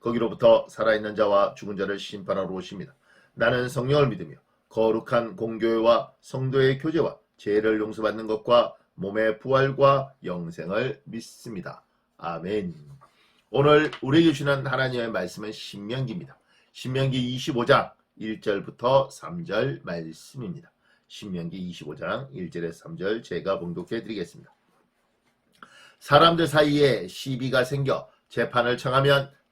거기로부터 살아있는 자와 죽은 자를 심판하러 오십니다. 나는 성령을 믿으며 거룩한 공교회와 성도의 교제와 죄를 용서받는 것과 몸의 부활과 영생을 믿습니다. 아멘. 오늘 우리에게 주시는 하나님의 말씀은 신명기입니다. 신명기 25장 1절부터 3절 말씀입니다. 신명기 25장 1절에서 3절 제가 봉독해 드리겠습니다. 사람들 사이에 시비가 생겨 재판을 청하면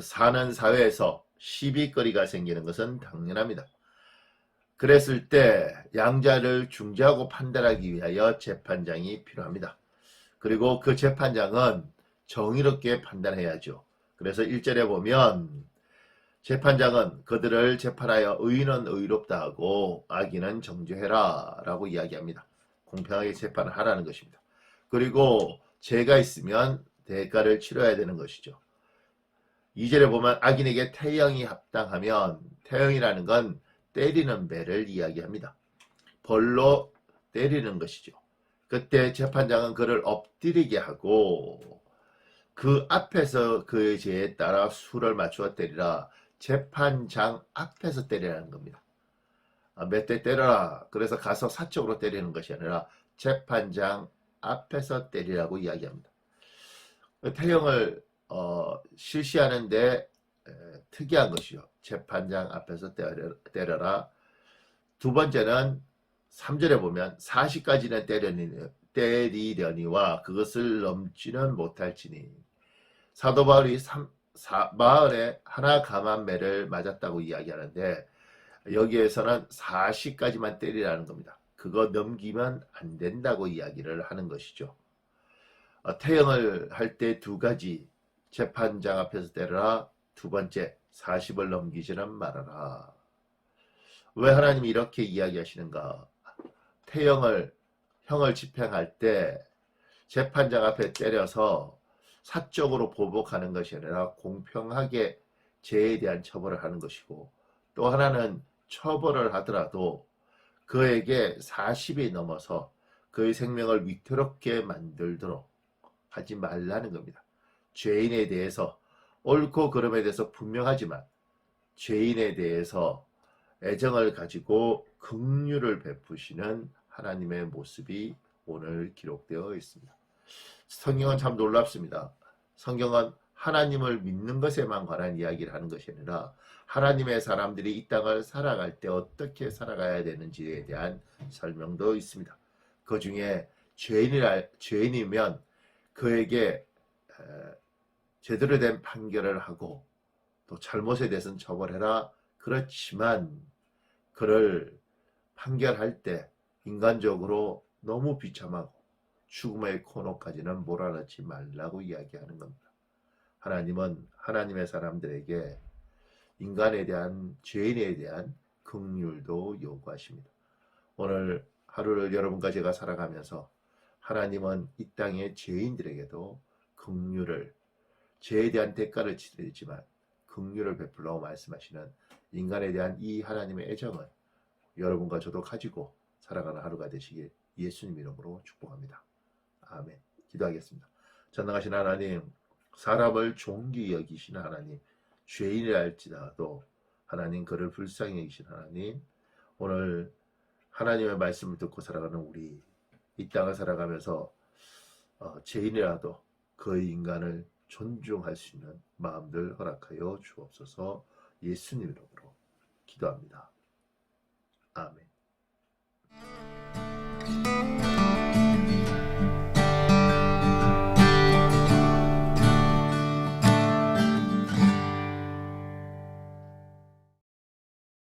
사는 사회에서 시비거리가 생기는 것은 당연합니다. 그랬을 때 양자를 중재하고 판단하기 위하여 재판장이 필요합니다. 그리고 그 재판장은 정의롭게 판단해야죠. 그래서 1절에 보면 재판장은 그들을 재판하여 의인은 의롭다 하고 악인은 정죄해라 라고 이야기합니다. 공평하게 재판을 하라는 것입니다. 그리고 죄가 있으면 대가를 치러야 되는 것이죠. 2절에 보면 악인에게 태형이 합당하면 태형이라는 건 때리는 배를 이야기합니다. 벌로 때리는 것이죠. 그때 재판장은 그를 엎드리게 하고 그 앞에서 그의 죄에 따라 수를 맞추어 때리라. 재판장 앞에서 때리라는 겁니다. 아, 몇대 때려라. 그래서 가서 사적으로 때리는 것이 아니라 재판장 앞에서 때리라고 이야기합니다. 태형을 어, 실시하는데 에, 특이한 것이요. 재판장 앞에서 때려, 때려 라. 두 번째는 3절에 보면 40까지는 때려니, 때리려니와 그것을 넘지는 못할지니 사도 바울이 3, 사, 마을에 하나 감한 매를 맞았다고 이야기하는데 여기에서는 40까지만 때리라는 겁니다. 그거 넘기면 안 된다고 이야기를 하는 것이죠. 어, 태형을 할 때 두 가지 재판장 앞에서 때려라. 두 번째 40을 넘기지는 말아라. 왜 하나님이 이렇게 이야기하시는가? 태형을 형을 집행할 때 재판장 앞에 때려서 사적으로 보복하는 것이 아니라 공평하게 죄에 대한 처벌을 하는 것이고 또 하나는 처벌을 하더라도 그에게 40이 넘어서 그의 생명을 위태롭게 만들도록 하지 말라는 겁니다. 죄인에 대해서 옳고 그름에 대해서 분명하지만 죄인에 대해서 애정을 가지고 긍휼을 베푸시는 하나님의 모습이 오늘 기록되어 있습니다. 성경은 참 놀랍습니다. 성경은 하나님을 믿는 것에만 관한 이야기를 하는 것이 아니라 하나님의 사람들이 이 땅을 살아갈 때 어떻게 살아가야 되는지에 대한 설명도 있습니다. 그 중에 죄인이라, 죄인이면 그에게 제대로 된 판결을 하고 또 잘못에 대해서는 처벌해라. 그렇지만 그를 판결할 때 인간적으로 너무 비참하고 죽음의 코너까지는 몰아넣지 말라고 이야기하는 겁니다. 하나님은 하나님의 사람들에게 인간에 대한 죄인에 대한 긍휼도 요구하십니다. 오늘 하루를 여러분과 제가 살아가면서 하나님은 이 땅의 죄인들에게도 긍휼을 죄에 대한 대가를 치르지만 긍휼을 베풀라고 말씀하시는 인간에 대한 이 하나님의 애정을 여러분과 저도 가지고 살아가는 하루가 되시길 예수님 이름으로 축복합니다. 아멘. 기도하겠습니다. 전능하신 하나님, 사람을 존귀 여기신 하나님, 죄인이라 할지라도 하나님 그를 불쌍히 여기신 하나님, 오늘 하나님의 말씀을 듣고 살아가는 우리 이 땅을 살아가면서 어, 죄인이라도 그 인간을 존중할 수 있는 마음들 허락하여 주옵소서 예수님 이름으로 기도합니다. 아멘.